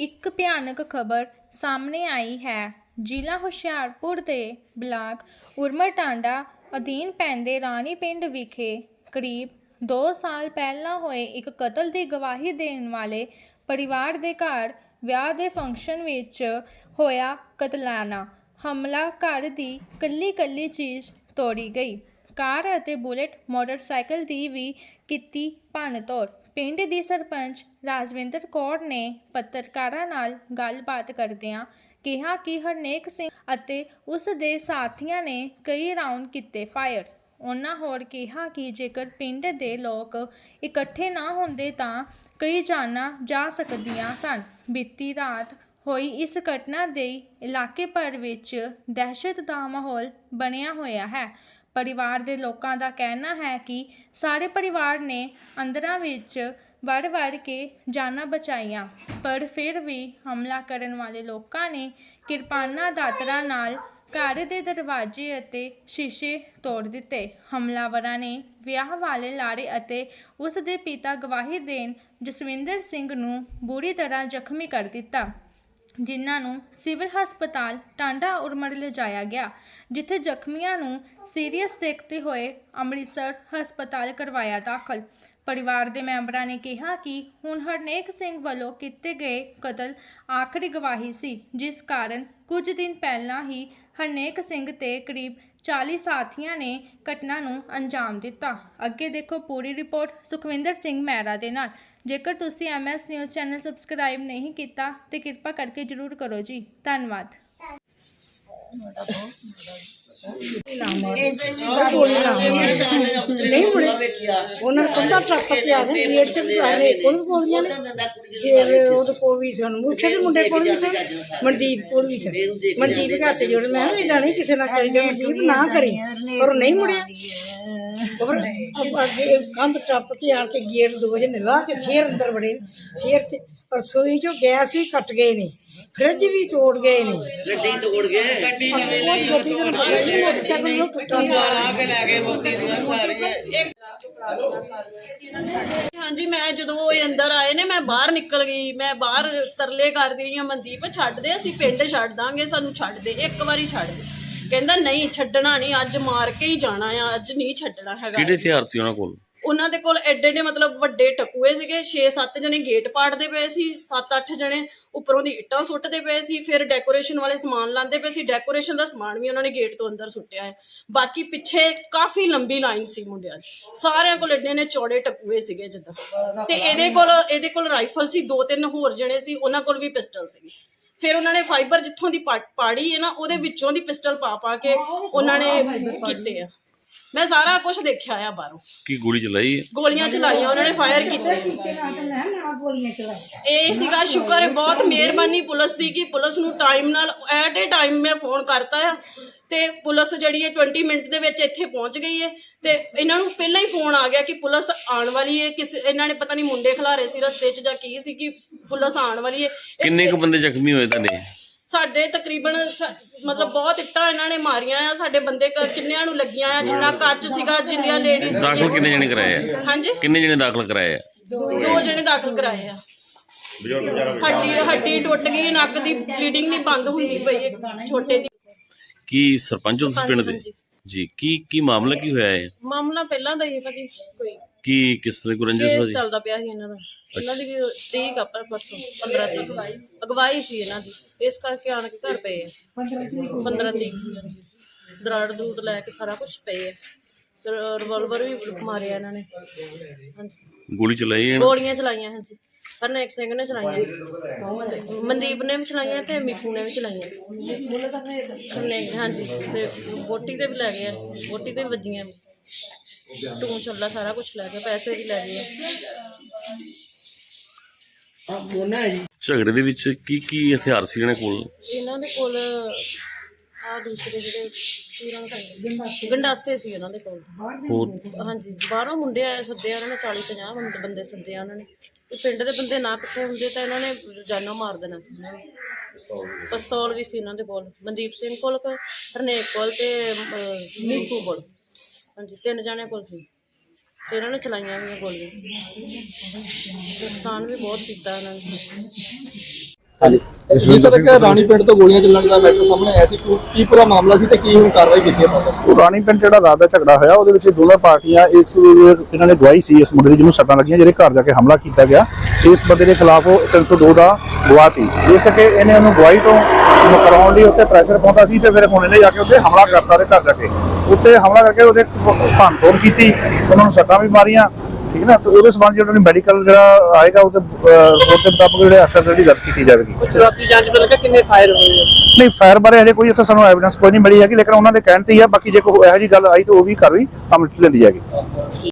ਇੱਕ ਭਿਆਨਕ ਖਬਰ ਸਾਹਮਣੇ ਆਈ ਹੈ। ਜ਼ਿਲ੍ਹਾ ਹੁਸ਼ਿਆਰਪੁਰ ਦੇ ਬਲਾਕ ਉਰਮਟਾਂਡਾ ਅਧੀਨ ਪੈਂਦੇ ਰਾਣੀ ਪਿੰਡ ਵਿਖੇ ਕਰੀਬ 2 ਸਾਲ ਪਹਿਲਾਂ ਹੋਏ ਇੱਕ ਕਤਲ ਦੀ ਗਵਾਹੀ ਦੇਣ ਵਾਲੇ ਪਰਿਵਾਰ ਦੇ ਘਰ ਵਿਆਹ ਦੇ ਫੰਕਸ਼ਨ ਵਿੱਚ ਹੋਇਆ ਕਤਲਾਨਾ। ਹਮਲਾ ਘਰ ਦੀ ਕੱਲੀ ਕੱਲੀ ਚੀਜ਼ ਤੋੜੀ ਗਈ। ਕਾਰ ਅਤੇ ਬੁਲੇਟ ਮੋਟਰਸਾਈਕਲ ਦੀ ਵੀ ਕੀਤੀ ਭੰਨਤੋੜ। ਪਿੰਡ ਦੀ ਸਰਪੰਚ ਰਾਜਵਿੰਦਰ ਕੌਰ ਨੇ ਪੱਤਰਕਾਰਾਂ ਨਾਲ ਗੱਲਬਾਤ ਕਰਦਿਆਂ ਕਿਹਾ ਕਿ ਹਰਨੇਕ ਸਿੰਘ ਅਤੇ ਉਸ ਦੇ ਸਾਥੀਆਂ ਨੇ ਕਈ ਰਾਉਂਡ ਕੀਤੇ ਫਾਇਰ। ਉਹਨਾਂ ਹੋਰ ਕਿਹਾ ਕਿ ਜੇਕਰ ਪਿੰਡ ਦੇ ਲੋਕ ਇਕੱਠੇ ਨਾ ਹੁੰਦੇ ਤਾਂ ਕਈ ਜਾਨਾਂ ਜਾ ਸਕਦੀਆਂ ਸਨ। ਬੀਤੀ ਰਾਤ ਹੋਈ ਇਸ ਘਟਨਾ ਦੇ ਇਲਾਕੇ ਭਰ ਵਿੱਚ ਦਹਿਸ਼ਤ ਦਾ ਮਾਹੌਲ ਬਣਿਆ ਹੋਇਆ ਹੈ। ਪਰਿਵਾਰ ਦੇ ਲੋਕਾਂ ਦਾ ਕਹਿਣਾ ਹੈ ਕਿ ਸਾਰੇ ਪਰਿਵਾਰ ਨੇ ਅੰਦਰਾਂ ਵਿੱਚ ਵੜ ਵੜ ਕੇ ਜਾਨਾਂ ਬਚਾਈਆਂ, ਪਰ ਫਿਰ ਵੀ ਹਮਲਾ ਕਰਨ ਵਾਲੇ ਲੋਕਾਂ ਨੇ ਕਿਰਪਾਨਾਂ ਦਾਤਰਾਂ ਨਾਲ ਘਰ ਦੇ ਦਰਵਾਜ਼ੇ ਅਤੇ ਸ਼ੀਸ਼ੇ ਤੋੜ ਦਿੱਤੇ। ਹਮਲਾਵਰਾਂ ਨੇ ਵਿਆਹ ਵਾਲੇ ਲਾਰੇ ਅਤੇ ਉਸ ਦੇ ਪਿਤਾ ਗਵਾਹੀ ਦੇਣ ਜਸਵਿੰਦਰ ਸਿੰਘ ਨੂੰ ਬੁਰੀ ਤਰ੍ਹਾਂ ਜ਼ਖਮੀ ਕਰ ਦਿੱਤਾ। ਜਿਨ੍ਹਾਂ ਨੂੰ ਸਿਵਲ ਹਸਪਤਾਲ ਟਾਂਡਾ ਉਰਮੜ ਲਿਜਾਇਆ ਗਿਆ, ਜਿੱਥੇ ਜ਼ਖਮੀਆਂ ਨੂੰ ਸੀਰੀਅਸ ਦੇਖਦੇ ਹੋਏ ਅੰਮ੍ਰਿਤਸਰ ਹਸਪਤਾਲ ਕਰਵਾਇਆ ਦਾਖਲ। ਪਰਿਵਾਰ ਦੇ ਮੈਂਬਰਾਂ ਨੇ ਕਿਹਾ ਕਿ ਹੁਣ ਹਰਨੇਕ ਸਿੰਘ ਵੱਲੋਂ ਕੀਤੇ ਗਏ ਕਤਲ ਆਖਰੀ ਗਵਾਹੀ ਸੀ, ਜਿਸ ਕਾਰਨ ਕੁਝ ਦਿਨ ਪਹਿਲਾਂ ਹੀ ਹਰਨੇਕ ਸਿੰਘ ਤੇ ਕਰੀਬ 40 ਸਾਥੀਆਂ ਨੇ ਘਟਨਾ ਨੂੰ ਅੰਜਾਮ ਦਿੱਤਾ। ਅੱਗੇ ਦੇਖੋ ਪੂਰੀ ਰਿਪੋਰਟ ਸੁਖਵਿੰਦਰ ਸਿੰਘ ਮਹਿਰਾ ਦੇ ਨਾਲ। ਜੇਕਰ ਤੁਸੀਂ ਐਮਐਸ ਨਿਊਜ਼ ਚੈਨਲ ਸਬਸਕ੍ਰਾਈਬ ਨਹੀਂ ਕੀਤਾ ਤੇ ਕਿਰਪਾ ਕਰਕੇ ਜਰੂਰ ਕਰੋ ਜੀ। ਧੰਨਵਾਦ। ਨਹੀਂ ਮੁੜੇ ਉਹਨਾਂ ਨੇ ਕੰਧਾ ਟੱਪ ਕੇ ਆ ਗਏ ਗੇਟ ਤੇ ਵੀ ਆ ਗਏ ਕੋਲ ਗੋਲੀਆਂ ਨੇ। ਫਿਰ ਉਹਦੇ ਕੋਲ ਵੀ ਸਨ ਮੁੱਖੇ ਦੇ ਮੁੰਡੇ ਕੋਲ ਵੀ ਸਨ ਮਨਦੀਪ ਕੋਲ ਵੀ ਸਨ। ਮਨਦੀਪ ਦੇ ਜੋੜ, ਮੈਂ ਵੀ ਨਹੀਂ ਕਿਸੇ ਨਾਲ ਕਰੀ ਮਨਦੀਪ ਨਾ ਕਰੀ, ਪਰ ਉਹ ਨਹੀਂ ਮੁੜਿਆ। ਅੱਗੇ ਕੰਧ ਟੱਪ ਕੇ ਆਣ ਕੇ ਗੇਟ ਦੋ ਜਣੇ ਲਾ ਕੇ ਫੇਰ ਅੰਦਰ ਵੜੇ ਫੇਰ ਤੇ ਰਸੋਈ ਚੋਂ ਗੈਸ ਵੀ ਕੱਟ ਗਏ ਨੇ ਫ੍ਰਿਜ ਵੀ ਤੋੜ ਗਏ ਨੇ। ਗੱਡੀ ਤੋੜ ਗਏ? ਗੱਡੀ ਉਹ ਗੱਡੀ ਦਾ ਪਤਾ ਨਹੀਂ ਮੋਟਰਸਾਈਕਲ ਨੂੰ ਟੁੱਟਾ ਲਾ ਕੇ ਲੈ ਗਏ ਮੁੱਤੀ ਦੀਆਂ ਸਾਰੀਆਂ। ਹਾਂਜੀ ਮੈਂ ਜਦੋਂ ਉਹ ਅੰਦਰ ਆਏ ਨੇ ਮੈਂ ਬਾਹਰ ਨਿਕਲ ਗਈ। ਮੈਂ ਬਾਹਰ ਤਰਲੇ ਕਰਦੀ ਰਹੀ ਹਾਂ ਮਨਦੀਪ ਛੱਡ ਦੇ ਅਸੀਂ ਪਿੰਡ ਛੱਡ ਦਾਂਗੇ ਸਾਨੂੰ ਛੱਡ ਦੇ ਇੱਕ ਵਾਰੀ ਛੱਡ ਦੇ। ਕਹਿੰਦਾ ਨਹੀਂ ਛੱਡਣਾ ਨਹੀਂ ਅੱਜ ਮਾਰ ਕੇ ਹੀ ਜਾਣਾ ਆ ਅੱਜ ਨਹੀਂ ਛੱਡਣਾ ਹੈਗਾ। ਕਿਹੜੇ ਹਥਿਆਰ ਸੀ ਉਹਨਾਂ ਕੋਲ? ਉਹਨਾਂ ਦੇ ਕੋਲ ਐਡੇ ਐਡੇ ਮਤਲਬ ਵੱਡੇ ਟਕੂਏ ਸੀਗੇ 6-7 ਜਣੇ ਗੇਟ ਪਾੜਦੇ ਪਏ ਸੀ 7-8 ਜਣੇ ਉੱਪਰੋਂ ਦੀ ਇੱਟਾਂ ਸੁੱਟਦੇ ਪਏ ਸੀ ਫਿਰ ਡੈਕੋਰੇਸ਼ਨ ਵਾਲੇ ਸਮਾਨ ਲਾਉਂਦੇ ਪਏ ਸੀ ਡੈਕੋਰੇਸ਼ਨ ਦਾ ਸਮਾਨ ਵੀ ਉਹਨਾਂ ਨੇ ਗੇਟ ਤੋਂ ਅੰਦਰ ਸੁੱਟਿਆ ਹੈ। ਬਾਕੀ ਪਿੱਛੇ ਕਾਫੀ ਲੰਬੀ ਲਾਈਨ ਸੀ ਮੁੰਡਿਆਂ ਦੀ। ਸਾਰਿਆਂ ਕੋਲ ਐਡੇ ਨੇ ਚੌੜੇ ਟਕੂਏ ਸੀਗੇ ਜਿੱਦਾਂ। ਤੇ ਇਹਦੇ ਕੋਲ ਇਹਦੇ ਕੋਲ ਰਾਈਫਲ ਸੀ ਦੋ ਤਿੰਨ ਹੋਰ ਜਣੇ ਸੀ ਉਹਨਾਂ ਕੋਲ ਵੀ ਪਿਸਟਲ ਸੀ ਫਿਰ ਉਹਨਾਂ ਨੇ ਫਾਈਬਰ ਜਿੱਥੋਂ ਦੀ ਪਾ- ਪਾੜੀ ਹੈ ਨਾ ਉਹਦੇ ਵਿੱਚੋਂ ਦੀ ਪਿਸਟਲ ਪਾ ਪਾ ਕੇ ਉਹਨਾਂ ਨੇ ਕੀਤੇ ਆ। ਮੈਂ ਸਾਰਾ ਕੁਝ ਦੇਖਿਆ ਆ ਬਾਹਰੋਂ। ਕੀ ਗੋਲੀ ਚਲਾਈ? ਹੈ ਗੋਲੀਆਂ ਚਲਾਈਆਂ ਉਹਨਾਂ ਨੇ ਫਾਇਰ ਕੀਤੇ ਇਹ ਸੀਗਾ ਸ਼ੁਕਰ ਹੈ ਬਹੁਤ ਮਿਹਰਬਾਨੀ ਪੁਲਿਸ ਦੀ ਕਿ ਪੁਲਿਸ ਨੂੰ ਟਾਈਮ ਨਾਲ ਐਟ ਏ ਟਾਈਮ ਮੈਂ ਫੋਨ ਕਰਤਾ ਆ। ਤੇ ਪੁਲਿਸ ਜਿਹੜੀ ਹੈ 20 ਮਿੰਟ ਦੇ ਵਿੱਚ ਇੱਥੇ ਪਹੁੰਚ ਗਈ ਹੈ ਤੇ ਇਹਨਾਂ ਨੂੰ ਪਹਿਲਾਂ ਹੀ ਫੋਨ ਆ ਗਿਆ ਕਿ ਪੁਲਿਸ ਆਉਣ ਵਾਲੀ ਹੈ ਕਿਸ ਇਹਨਾਂ ਨੇ ਪਤਾ ਨਹੀਂ ਮੁੰਡੇ ਖਿਲਾਰੇ ਸੀ ਰਸਤੇ 'ਚ ਜਾਂ ਕੀ ਸੀ ਕਿ ਪੁਲਿਸ ਆਉਣ ਵਾਲੀ ਹੈ। ਕਿੰਨੇ ਕੁ ਬੰਦੇ ਜ਼ਖਮੀ ਹੋਏ ਤੁਹਾਡੇ? ਸਾਡੇ ਤਕਰੀਬਨ ਸ- ਮਤਲਬ ਬਹੁਤ ਇੱਟਾਂ ਇਹਨਾਂ ਨੇ ਮਾਰੀਆਂ ਆ ਸਾਡੇ ਬੰਦੇ ਕ- ਕਿੰਨਿਆਂ ਨੂੰ ਲੱਗੀਆਂ ਆ ਜਿੰਨਾ ਕੱਚ ਸੀਗਾ ਜਿੰਨੀਆਂ ਲੇਡੀਜ਼ ਦਾਖਲ ਕਿੰਨੇ ਜਣੇ ਕਰਾਏ ਆ? ਹਾਂਜੀ? ਕਿੰਨੇ ਜਣੇ ਦਾਖਲ ਕਰਾਏ ਆ? ਦੋ ਜਣੇ ਦਾਖਲ ਕਰਾਏ ਆ। ਹੱਡੀ ਹੱਡੀ ਟੁੱਟ ਗਈ ਨੱਕ ਦੀ ਬਲੀਡਿੰਗ ਨਹੀਂ ਬੰਦ ਹੁੰਦੀ ਪਈ ਹੈ ਛੋਟੇ ਦੀ। ਕੀ ਸਰਪੰਚ ਹੋ ਤੁਸੀਂ ਪਿੰਡ ਦੇ? ਜੀ ਕੀ ਕੀ ਮਾਮਲਾ ਕੀ ਹੋਇਆ ਹੈ ਮਾਮਲਾ ਪਹਿਲਾਂ ਦਾ ਹੀ ਹੈ ਭਾਜੀ ਕੋਈ। ਕੀ ਕਿਸ ਤਰ੍ਹਾਂ ਕੋਈ ਰੰਜਿਸ਼ ਕੇਸ ਹੋਈ? ਚੱਲਦਾ ਪਿਆ ਸੀ ਇਹਨਾਂ ਦਾ। ਇਹਨਾਂ ਦੀ ਤਰੀਕ ਆ ਪਰ ਪਰਸੋਂ 15 ਤਰੀਕ। ਅਗਵਾਈ ਸੀ ਇਹਨਾਂ ਦੀ। ਇਸ ਕਰਕੇ ਆਣ ਕੇ ਘਰ ਪਏ ਆ। 15 ਤਰੀਕ ਸੀ ਇਹਨਾਂ ਦੀ। ਦਰਾੜ ਦੂੜ ਲੈ ਕੇ ਸਾਰਾ ਕੁਝ ਪਏ ਆ। ਤੇ ਰਿਵਾਲਵਰ ਵੀ ਮਾਰਿਆ ਇਹਨਾਂ ਨੇ। ਹਾਂਜੀ। ਗੋਲੀ ਚਲਾਈ ਹੈ ਗੋਲੀਆਂ ਚਲਾਈਆਂ ਹਾਂਜੀ। ਹਰਨੇਕ ਸਿੰਘ ਨੇ ਚਲਾਈਆਂ। ਮਨਦੀਪ ਨੇ ਵੀ ਚਲਾਈਆਂ ਤੇ ਮਿੱਠੂ ਨੇ ਵੀ ਚਲਾਈਆਂ। ਹਰਨੇਕ ਹਾਂਜੀ ਤੇ ਬੋਟੀ ਤੇ ਵੀ ਲੈ ਗਏ ਆ ਬੋਟੀ ਤੇ ਵੀ ਵੱਜੀਆਂ ਟੂੰ ਛੱਲਾ ਸਾਰਾ ਕੁਝ ਲੈ ਗਏ ਪੈਸੇ ਵੀ ਲੈ ਗਏ ਝਗੜੇ ਦੇ ਵਿੱਚ ਕੀ ਕੀ ਹਥਿਆਰ ਸੀ ਇਹਨਾਂ ਕੋਲ? ਇਹਨਾਂ ਦੇ ਕੋਲ ਆ ਦੂਸਰੇ ਜਿਹੜੇ ਤੀਰਾਂ ਦਾ ਗੰਡਾਸੇ। ਸੀ ਉਹਨਾਂ ਦੇ ਕੋਲ। ਹੋਰ? ਹਾਂਜੀ ਬਾਹਰੋਂ ਮੁੰਡੇ ਆਏ ਸੱਦੇ ਆ ਉਹਨਾਂ ਨੇ 40 50 ਬੰਦੇ ਬੰਦੇ ਸੱਦੇ ਆ ਉਹਨਾਂ ਨੇ। ਤੇ ਪਿੰਡ ਦੇ ਬੰਦੇ ਨਾ ਕਿੱਥੇ ਹੁੰਦੇ ਤਾਂ ਇਹਨਾਂ ਨੇ ਜਾਨੋਂ ਮਾਰ ਦੇਣਾ। ਪਿਸਤੌਲ ਵੀ ਸੀ ਇਹਨਾਂ ਦੇ ਕੋਲ। ਮਨਦੀਪ ਸਿੰਘ ਕੋਲ ਹਰਨੇਕ ਕੋਲ ਤੇ ਨੀਤੂ ਕੋਲ। ਹਾਂਜੀ ਤਿੰਨ ਜਾਣਿਆਂ ਕੋਲ ਸੀ। ਤੇ ਇਹਨਾਂ ਨੇ ਚਲਾਈਆਂ ਵੀ ਗੋਲੀਆਂ। ਨੁਕਸਾਨ ਵੀ ਬਹੁਤ ਕੀਤਾ ਇਹਨਾਂ ਨੇ। ਜੀ ਸਰ ਇੱਕ ਰਾਣੀ ਪਿੰਡ ਤੋਂ ਗੋਲੀਆਂ ਚੱਲਣ ਦਾ ਮੈਟਰ ਸਾਹਮਣੇ ਆਇਆ ਸੀ। ਕੀ- ਪੂਰਾ ਮਾਮਲਾ ਸੀ ਤੇ ਕੀ ਹੁਣ ਕਾਰਵਾਈ ਕੀਤੀ ਹੈ ਰਾਣੀ ਪਿੰਡ ਜਿਹੜਾ ਰਾਤ ਦਾ ਝਗੜਾ ਹੋਇਆ ਉਹਦੇ ਵਿੱਚ ਦੋਨੋਂ ਪਾਰਟੀਆਂ ਇਸ ਇਹਨਾਂ ਨੇ ਗਵਾਹੀ ਸੀ ਇਸ ਮੁੰਡੇ ਦੀ ਜਿਹਨੂੰ ਸੱਟਾਂ ਲੱਗੀਆਂ ਜਿਹੜੇ ਘਰ ਜਾ ਕੇ ਹਮਲਾ ਕੀਤਾ ਗਿਆ। ਇਸ ਬੰਦੇ ਦੇ ਖਿਲਾਫ ਉਹ 302 ਦਾ ਗਵਾਹ ਸੀ। ਇਸ ਕਰਕੇ ਇਹਨੇ ਉਹਨੂੰ ਗਵਾਹੀ ਤੋਂ ਮੁਕਰਾਉਣ ਲਈ ਉੱਤੇ ਪ੍ਰੈਸ਼ਰ ਪਾਉਂਦਾ ਸੀ ਤੇ ਫਿਰ ਹੁਣ ਇਹਨੇ ਜਾ ਕੇ ਉੱਤੇ ਹਮਲਾ ਕਰਤਾ ਉਹਦੇ ਘਰ ਜਾ ਕੇ। ਉੱਤੇ ਹਮਲਾ ਕਰਕੇ ਉਹਦੇ ਭੰਨ ਤੋੜ ਕੀਤੀ ਉਹਨਾਂ ਨੂੰ ਸੱਟਾਂ ਵੀ ਮਾਰੀਆਂ। ਠੀਕ ਨਾ? ਤੇ ਉਹਦੇ ਸਬੰਧ ਜਿਹੜਾ ਮੈਡੀਕਲ ਜਿਹੜਾ ਆਏਗਾ ਉਹਦੇ ਰਿਪੋਰਟ ਦੇ ਮੁਤਾਬਕ ਜਿਹੜੇ ਐਫਆਰ ਜਿਹੜੀ ਦਰਜ ਕੀਤੀ ਜਾਵੇਗੀ। ਸ਼ੁਰੂਆਤੀ ਜਾਂਚ ਤੋਂ ਲੱਗਾ ਕਿੰਨੇ ਫਾਇਰ ਹੋਏ ਨਹੀਂ ਫਾਇਰ ਬਾਰੇ ਹਜੇ ਕੋਈ ਉੱਥੇ ਸਾਨੂੰ ਐਵੀਡੈਂਸ ਕੋਈ ਨਹੀਂ ਮਿਲੀ ਹੈਗੀ ਲੇਕਿਨ ਉਹਨਾਂ ਦੇ ਕਹਿਣ ਤੇ ਹੀ ਆ ਬਾਕੀ ਜੇ ਕੋਈ ਇਹੋ ਜਿਹੀ ਗੱਲ ਆਈ ਤਾਂ ਉਹ ਵੀ ਕਾਰਵਾਈ ਅਮਲ ਚ ਲੈਂਦੀ ਜਾਏਗੀ।